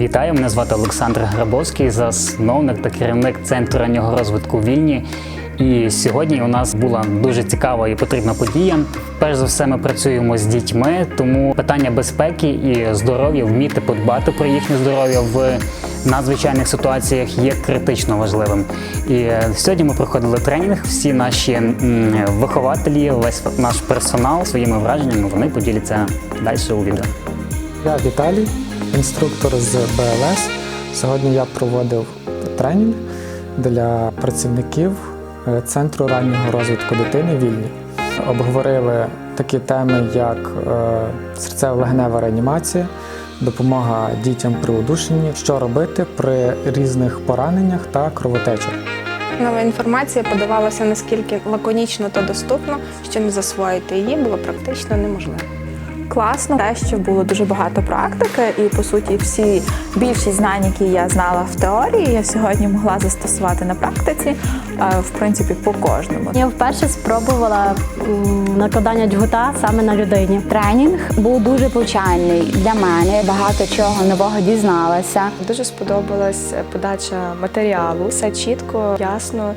Вітаю, мене звати Олександр Грабовський, засновник та керівник центру раннього розвитку Вільні. І сьогодні у нас була дуже цікава і потрібна подія. Перш за все, ми працюємо з дітьми, тому питання безпеки і здоров'я, вміти подбати про їхнє здоров'я в надзвичайних ситуаціях є критично важливим. І сьогодні ми проходили тренінг. Всі наші вихователі, весь наш персонал своїми враженнями вони поділяться далі у відео. Я Віталій, інструктор з БЛС. Сьогодні я проводив тренінг для працівників е, Центру раннього розвитку дитини Вільні. Обговорили такі теми, як е, серцево-легенева реанімація, допомога дітям при удушенні, що робити при різних пораненнях та кровотечах. Нова інформація подавалася наскільки лаконічно та доступно, що не засвоїти її було практично неможливо. Класно, те, що було дуже багато практики, і по суті, всі більшість знань, які я знала в теорії, я сьогодні могла застосувати на практиці, е, в принципі, по кожному. Я вперше спробувала накладання джгута саме на людині. Тренінг був дуже повчальний для мене. Багато чого нового дізналася. Дуже сподобалась подача матеріалу. Все чітко, ясно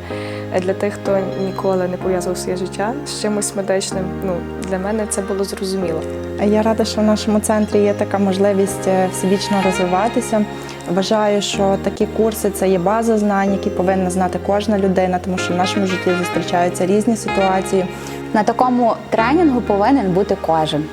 для тих, хто ніколи не пов'язував своє життя з чимось медичним. Ну для мене це було зрозуміло. Я рада, що в нашому центрі є така можливість е, всебічно розвиватися. Вважаю, що такі курси це є база знань, які повинна знати кожна людина, тому що в нашому житті зустрічаються різні ситуації. На такому тренінгу повинен бути кожен.